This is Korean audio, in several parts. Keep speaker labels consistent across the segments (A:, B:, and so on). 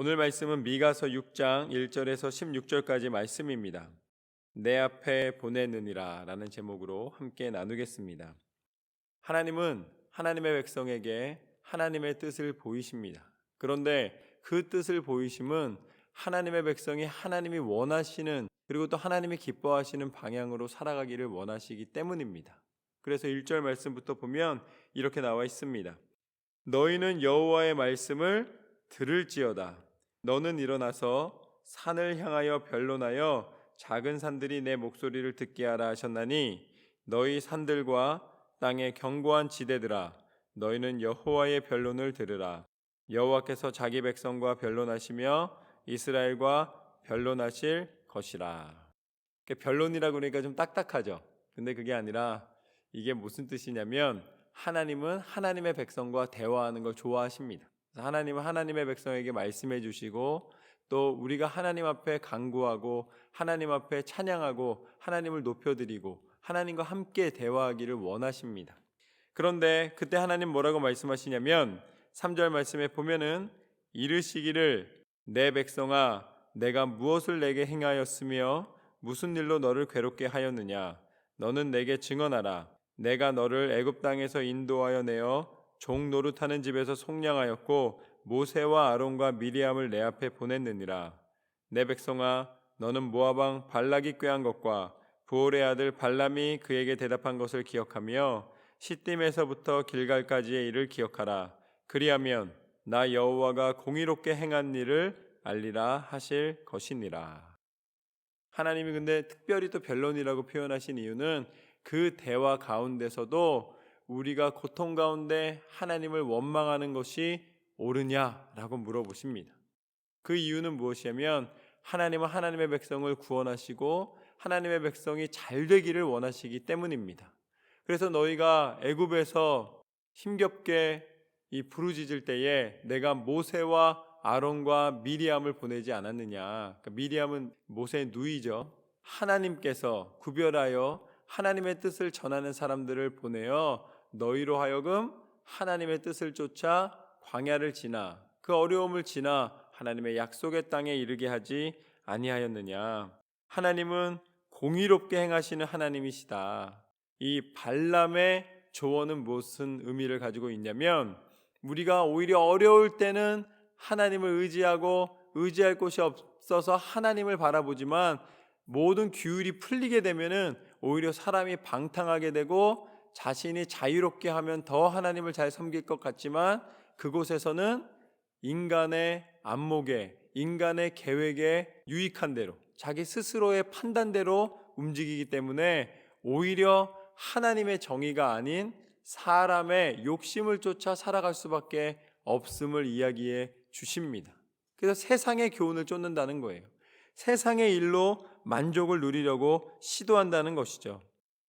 A: 오늘 말씀은 미가서 6장 1절에서 16절까지 말씀입니다. 내 앞에 보내느니라 라는 제목으로 함께 나누겠습니다. 하나님은 하나님의 백성에게 하나님의 뜻을 보이십니다. 그런데 그 뜻을 보이심은 하나님의 백성이 하나님이 원하시는 그리고 또 하나님이 기뻐하시는 방향으로 살아가기를 원하시기 때문입니다. 그래서 1절 말씀부터 보면 이렇게 나와 있습니다. 너희는 여호와의 말씀을 들을지어다. 너는 일어나서 산을 향하여 변론하여 작은 산들이 내 목소리를 듣게 하라 하셨나니 너희 산들과 땅의 견고한 지대들아 너희는 여호와의 변론을 들으라. 여호와께서 자기 백성과 변론하시며 이스라엘과 변론하실 것이라. 변론이라고 그러니까 좀 딱딱하죠. 근데 그게 아니라 이게 무슨 뜻이냐면 하나님은 하나님의 백성과 대화하는 걸 좋아하십니다. 하나님은 하나님의 백성에게 말씀해 주시고 또 우리가 하나님 앞에 간구하고 하나님 앞에 찬양하고 하나님을 높여드리고 하나님과 함께 대화하기를 원하십니다. 그런데 그때 하나님 뭐라고 말씀하시냐면 3절 말씀에 보면은 이르시기를 내 백성아 내가 무엇을 내게 행하였으며 무슨 일로 너를 괴롭게 하였느냐 너는 내게 증언하라 내가 너를 애굽 땅에서 인도하여 내어 종 노릇하는 집에서 속량하였고 모세와 아론과 미리암을 내 앞에 보냈느니라. 내 백성아 너는 왕 발락이 꾀한 것과 부올의 아들 발람이 그에게 대답한 것을 기억하며 시딤에서부터 길갈까지의 일을 기억하라. 그리하면 나 여호와가 공의롭게 행한 일을 알리라 하실 것이니라. 하나님이 근데 특별히 또 변론이라고 표현하신 이유는 그 대화 가운데서도 우리가 고통 가운데 하나님을 원망하는 것이 옳으냐라고 물어보십니다. 그 이유는 무엇이냐면 하나님은 하나님의 백성을 구원하시고 하나님의 백성이 잘 되기를 원하시기 때문입니다. 그래서 너희가 애굽에서 힘겹게 이 부르짖을 때에 내가 모세와 아론과 미리암을 보내지 않았느냐. 그러니까 미리암은 모세의 누이죠. 하나님께서 구별하여 하나님의 뜻을 전하는 사람들을 보내어 너희로 하여금 하나님의 뜻을 쫓아 광야를 지나 그 어려움을 지나 하나님의 약속의 땅에 이르게 하지 아니하였느냐. 하나님은 공의롭게 행하시는 하나님이시다. 이 발람의 조언은 무슨 의미를 가지고 있냐면 우리가 오히려 어려울 때는 하나님을 의지하고 의지할 곳이 없어서 하나님을 바라보지만 모든 규율이 풀리게 되면은 오히려 사람이 방탕하게 되고 자신이 자유롭게 하면 더 하나님을 잘 섬길 것 같지만 그곳에서는 인간의 안목에 인간의 계획에 유익한 대로 자기 스스로의 판단대로 움직이기 때문에 오히려 하나님의 정의가 아닌 사람의 욕심을 쫓아 살아갈 수밖에 없음을 이야기해 주십니다. 그래서 세상의 교훈을 쫓는다는 거예요. 세상의 일로 만족을 누리려고 시도한다는 것이죠.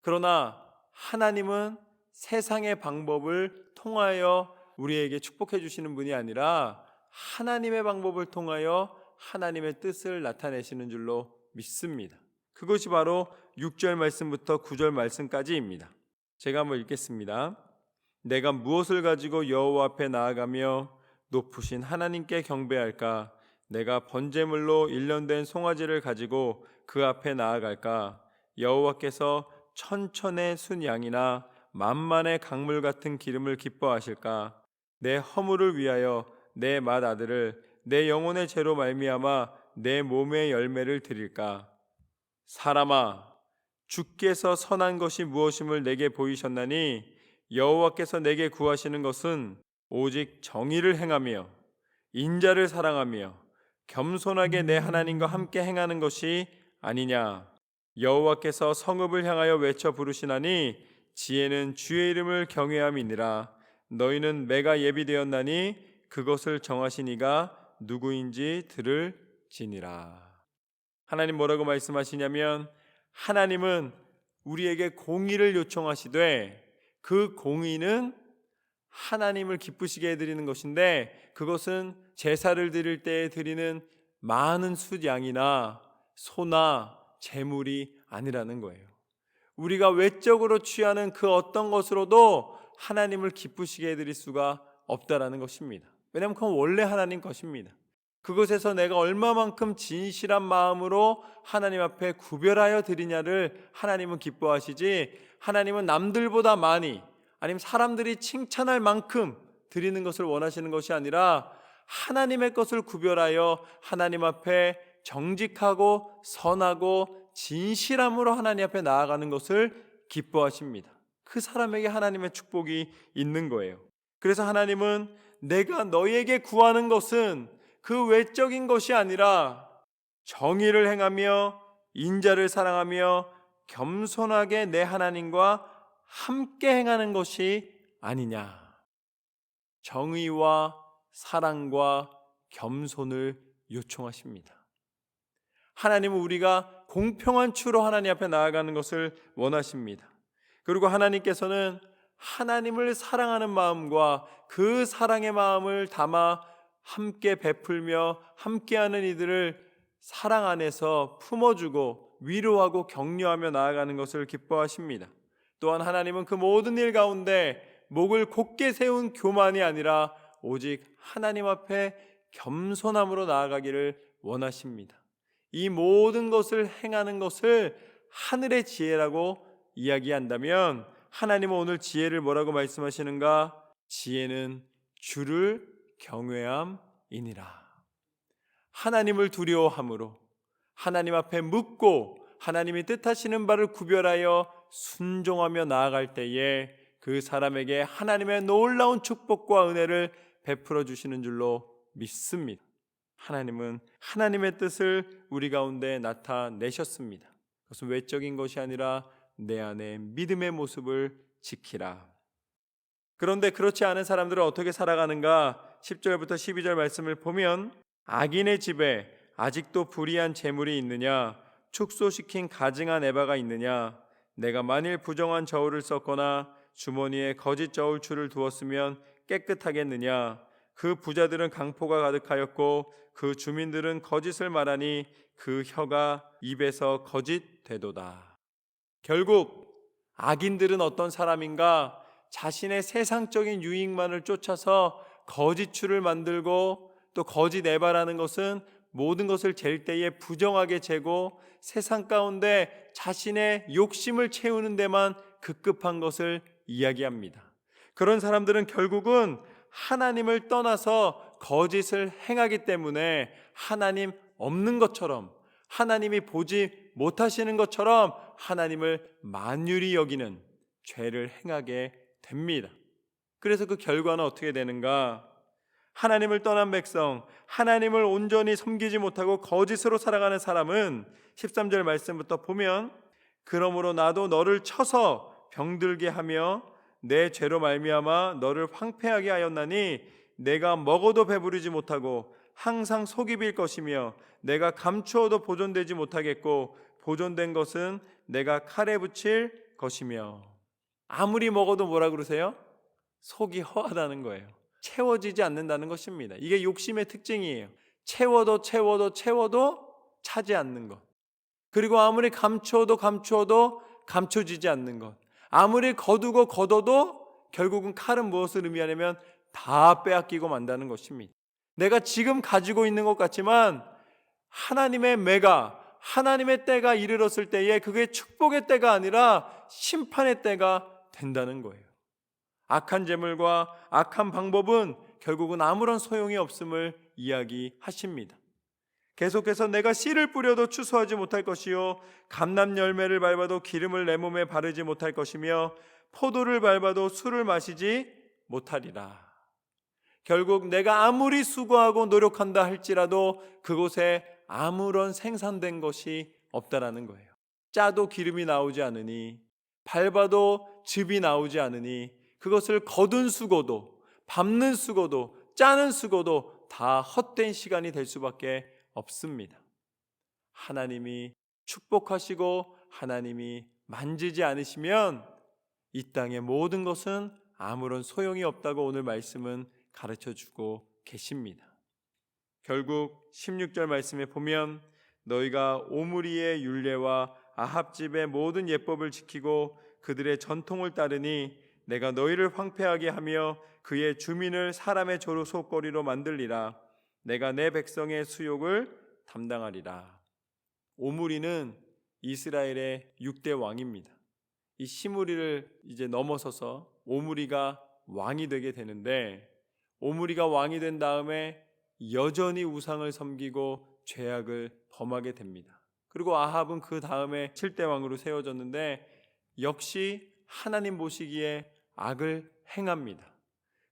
A: 그러나 하나님은 세상의 방법을 통하여 우리에게 축복해 주시는 분이 아니라 하나님의 방법을 통하여 하나님의 뜻을 나타내시는 줄로 믿습니다. 그것이 바로 6절 말씀부터 9절 말씀까지입니다. 제가 한번 읽겠습니다. 내가 무엇을 가지고 여호와 앞에 나아가며 높으신 하나님께 경배할까? 내가 번제물로 일련된 송아지를 가지고 그 앞에 나아갈까? 여호와께서 천천의 순 양이나 만만의 강물 같은 기름을 기뻐하실까? 내 허물을 위하여 내 맏 아들을 내 영혼의 죄로 말미암아 내 몸의 열매를 드릴까? 사람아, 주께서 선한 것이 무엇임을 내게 보이셨나니 여호와께서 내게 구하시는 것은 오직 정의를 행하며 인자를 사랑하며 겸손하게 내 하나님과 함께 행하는 것이 아니냐. 여호와께서 성읍을 향하여 외쳐 부르시나니 지혜는 주의 이름을 경외함이니라. 너희는 매가 예비되었나니 그것을 정하신 이가 누구인지 들을 지니라. 하나님 뭐라고 말씀하시냐면 하나님은 우리에게 공의를 요청하시되 그 공의는 하나님을 기쁘시게 해드리는 것인데 그것은 제사를 드릴 때 드리는 많은 숫양이나 소나 재물이 아니라는 거예요. 우리가 외적으로 취하는 그 어떤 것으로도 하나님을 기쁘시게 해드릴 수가 없다라는 것입니다. 왜냐하면 그건 원래 하나님 것입니다. 그것에서 내가 얼마만큼 진실한 마음으로 하나님 앞에 구별하여 드리냐를 하나님은 기뻐하시지 하나님은 남들보다 많이 아니면 사람들이 칭찬할 만큼 드리는 것을 원하시는 것이 아니라 하나님의 것을 구별하여 하나님 앞에 정직하고 선하고 진실함으로 하나님 앞에 나아가는 것을 기뻐하십니다. 그 사람에게 하나님의 축복이 있는 거예요. 그래서 하나님은 내가 너에게 구하는 것은 그 외적인 것이 아니라 정의를 행하며 인자를 사랑하며 겸손하게 내 하나님과 함께 행하는 것이 아니냐. 정의와 사랑과 겸손을 요청하십니다. 하나님은 우리가 공평한 추로 하나님 앞에 나아가는 것을 원하십니다. 그리고 하나님께서는 하나님을 사랑하는 마음과 그 사랑의 마음을 담아 함께 베풀며 함께하는 이들을 사랑 안에서 품어주고 위로하고 격려하며 나아가는 것을 기뻐하십니다. 또한 하나님은 그 모든 일 가운데 목을 곧게 세운 교만이 아니라 오직 하나님 앞에 겸손함으로 나아가기를 원하십니다. 이 모든 것을 행하는 것을 하늘의 지혜라고 이야기한다면 하나님은 오늘 지혜를 뭐라고 말씀하시는가? 지혜는 주를 경외함이니라. 하나님을 두려워함으로 하나님 앞에 묻고 하나님이 뜻하시는 바를 구별하여 순종하며 나아갈 때에 그 사람에게 하나님의 놀라운 축복과 은혜를 베풀어 주시는 줄로 믿습니다. 하나님은 하나님의 뜻을 우리 가운데 나타내셨습니다. 그것은 외적인 것이 아니라 내 안에 믿음의 모습을 지키라. 그런데 그렇지 않은 사람들은 어떻게 살아가는가? 10절부터 12절 말씀을 보면 악인의 집에 아직도 불의한 재물이 있느냐? 축소시킨 가증한 에바가 있느냐? 내가 만일 부정한 저울을 썼거나 주머니에 거짓 저울추를 두었으면 깨끗하겠느냐? 그 부자들은 강포가 가득하였고 그 주민들은 거짓을 말하니 그 혀가 입에서 거짓 되도다. 결국 악인들은 어떤 사람인가? 자신의 세상적인 유익만을 쫓아서 거짓추를 만들고 또 거짓 에바라는 것은 모든 것을 잴 때에 부정하게 재고 세상 가운데 자신의 욕심을 채우는 데만 급급한 것을 이야기합니다. 그런 사람들은 결국은 하나님을 떠나서 거짓을 행하기 때문에 하나님 없는 것처럼 하나님이 보지 못하시는 것처럼 하나님을 만유리 여기는 죄를 행하게 됩니다. 그래서 그 결과는 어떻게 되는가? 하나님을 떠난 백성, 하나님을 온전히 섬기지 못하고 거짓으로 살아가는 사람은 13절 말씀부터 보면 그러므로 나도 너를 쳐서 병들게 하며 내 죄로 말미암아 너를 황폐하게 하였나니 내가 먹어도 배부르지 못하고 항상 속이 빌 것이며 내가 감추어도 보존되지 못하겠고 보존된 것은 내가 칼에 붙일 것이며 아무리 먹어도 뭐라 그러세요? 속이 허하다는 거예요. 채워지지 않는다는 것입니다. 이게 욕심의 특징이에요. 채워도 채워도 채워도 차지 않는 것. 그리고 아무리 감추어도 감추어도 감춰지지 않는 것. 아무리 거두고 거둬도 결국은 칼은 무엇을 의미하냐면 다 빼앗기고 만다는 것입니다. 내가 지금 가지고 있는 것 같지만 하나님의 매가 하나님의 때가 이르렀을 때에 그게 축복의 때가 아니라 심판의 때가 된다는 거예요. 악한 재물과 악한 방법은 결국은 아무런 소용이 없음을 이야기하십니다. 계속해서 내가 씨를 뿌려도 추수하지 못할 것이요 감람 열매를 밟아도 기름을 내 몸에 바르지 못할 것이며 포도를 밟아도 술을 마시지 못하리라. 결국 내가 아무리 수고하고 노력한다 할지라도 그곳에 아무런 생산된 것이 없다라는 거예요. 짜도 기름이 나오지 않으니 밟아도 즙이 나오지 않으니 그것을 거둔 수고도 밟는 수고도 짜는 수고도 다 헛된 시간이 될 수밖에 없습니다. 하나님이 축복하시고 하나님이 만지지 않으시면 이 땅의 모든 것은 아무런 소용이 없다고 오늘 말씀은 가르쳐 주고 계십니다. 결국 16절 말씀에 보면 너희가 오므리의 율례와 아합집의 모든 예법을 지키고 그들의 전통을 따르니 내가 너희를 황폐하게 하며 그의 주민을 사람의 조로 속거리로 만들리라 내가 내 백성의 수욕을 담당하리라. 오므리는 이스라엘의 6대 왕입니다. 이 시므리를 이제 넘어서서 오므리가 왕이 되게 되는데 오므리가 왕이 된 다음에 여전히 우상을 섬기고 죄악을 범하게 됩니다. 그리고 아합은 그 다음에 7대 왕으로 세워졌는데 역시 하나님 보시기에 악을 행합니다.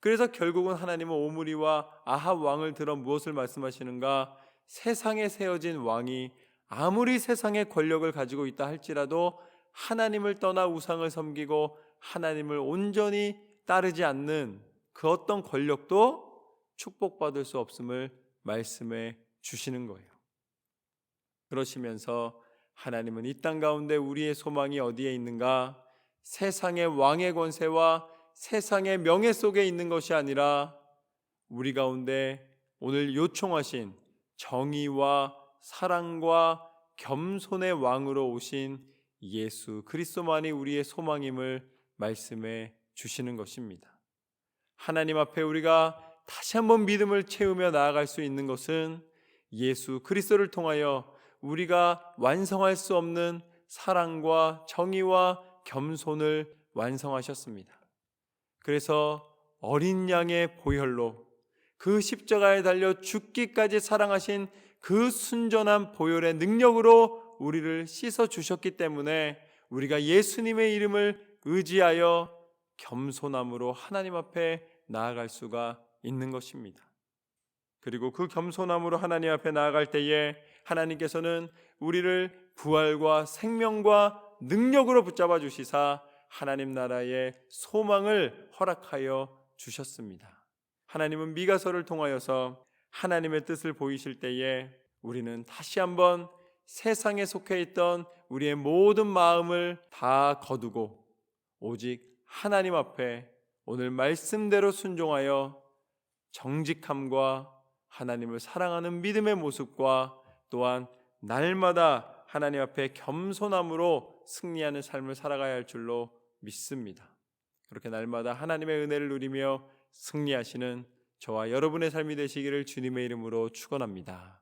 A: 그래서 결국은 하나님은 오므리와 아합 왕을 들어 무엇을 말씀하시는가? 세상에 세워진 왕이 아무리 세상의 권력을 가지고 있다 할지라도 하나님을 떠나 우상을 섬기고 하나님을 온전히 따르지 않는 그 어떤 권력도 축복받을 수 없음을 말씀해 주시는 거예요. 그러시면서 하나님은 이 땅 가운데 우리의 소망이 어디에 있는가? 세상의 왕의 권세와 세상의 명예 속에 있는 것이 아니라 우리 가운데 오늘 요청하신 정의와 사랑과 겸손의 왕으로 오신 예수 그리스도만이 우리의 소망임을 말씀해 주시는 것입니다. 하나님 앞에 우리가 다시 한번 믿음을 채우며 나아갈 수 있는 것은 예수 그리스도를 통하여 우리가 완성할 수 없는 사랑과 정의와 겸손을 완성하셨습니다. 그래서 어린 양의 보혈로 그 십자가에 달려 죽기까지 사랑하신 그 순전한 보혈의 능력으로 우리를 씻어 주셨기 때문에 우리가 예수님의 이름을 의지하여 겸손함으로 하나님 앞에 나아갈 수가 있는 것입니다. 그리고 그 겸손함으로 하나님 앞에 나아갈 때에 하나님께서는 우리를 부활과 생명과 능력으로 붙잡아 주시사 하나님 나라의 소망을 허락하여 주셨습니다. 하나님은 미가서를 통하여서 하나님의 뜻을 보이실 때에 우리는 다시 한번 세상에 속해 있던 우리의 모든 마음을 다 거두고 오직 하나님 앞에 오늘 말씀대로 순종하여 정직함과 하나님을 사랑하는 믿음의 모습과 또한 날마다 하나님 앞에 겸손함으로 승리하는 삶을 살아가야 할 줄로 믿습니다. 그렇게 날마다 하나님의 은혜를 누리며 승리하시는 저와 여러분의 삶이 되시기를 주님의 이름으로 축원합니다.